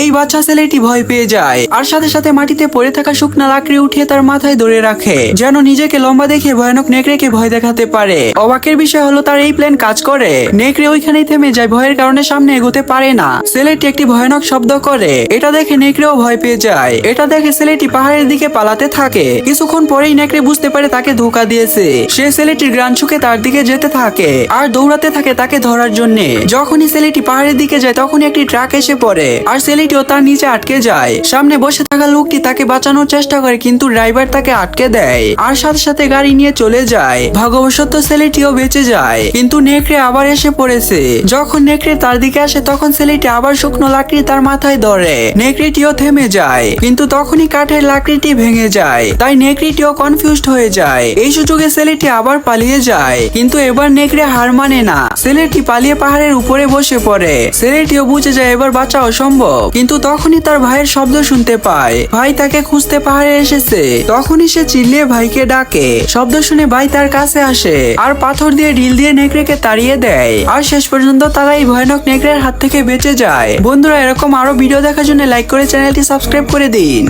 এই বাচ্চা ছেলেটি ভয় পেয়ে যায় আর সাথে সাথে মাটিতে পড়ে থাকা শুকনা লাকড়ি উঠিয়ে তার মাথায় ধরে রাখে, যেন নিজেকে লম্বা দেখে ভয়ানক নেকড়েকে ভয় দেখাতে পারে। অবাকের বিষয় হলো, তার এই প্ল্যান কাজ করে। নেকড়ে ওইখানেই থেমে যায়, ভয়ের কারণে সামনে এগোতে পারে না। ছেলেটি একটি ভয়ানক শব্দ করে। এটা দেখে নেকড়েও ভয় পেয়ে যায়। এটা দেখে ছেলেটি পাহাড়ের দিকে পালাতে থাকে। কিছুক্ষণ পরেই নেকড়ে বুঝতে পারে তাকে ধোকা দিয়েছে। সে ছেলেটির গ্রান শুকে তার দিকে যেতে থাকে আর দৌড়াতে থাকে তাকে ধরার জন্য। যখনই ছেলেটি পাহাড়ের দিকে যায়, তখনই একটি ট্রাক এসে পড়ে। আর ছেলেটিও তার নিচে আটকে যায়। সামনে বসে থাকা লোকটি তাকে বাঁচানোর চেষ্টা করে, কিন্তু ড্রাইভার তাকে আটকে দেয় আর সাথে সাথে গাড়ি নিয়ে চলে যায়। ভাগ্যবশত ছেলেটিও বেঁচে যায়, কিন্তু নেকড়ে আবার এসে পড়েছে। যখন নেকড়ে তার দিকে আসে, তখন ছেলেটি আবার শুকনো লাকড়ি তার মাথায় ধরে। নেকড়েটিও থেমে যায়, কিন্তু তখনই কাঠের লাকড়িটি ভেঙে যায়। তাই নেকড়িটিও কনফিউজড হয়ে যায়। এই সুযোগে ছেলেটি আবার পালিয়ে যায়, কিন্তু এবার নেকড়ে হার মানে না। ছেলেটি পালিয়ে পাহাড়ের উপরে বসে পড়ে। ছেলেটিও বুঝে যায়, এবার বাঁচা অসম্ভব কিন্তু তখনই তার ভাইয়ের শব্দ শুনতে পায়। ভাই তাকে খুঁজতে পাহাড়ে এসেছে। তখনই সে চিল্লিয়ে ভাইকে ডাকে। শব্দ শুনে ভাই তার কাছে আসে আর পাথর দিয়ে ঢিল দিয়ে নেকড়েকে তাড়িয়ে দেয়। আর শেষ পর্যন্ত তারা এই ভয়ানক নেকড়ের হাত থেকে বেঁচে যায়। বন্ধুরা, এরকম আরও ভিডিও দেখার জন্য লাইক করে চ্যানেলটি সাবস্ক্রাইব করে দিন।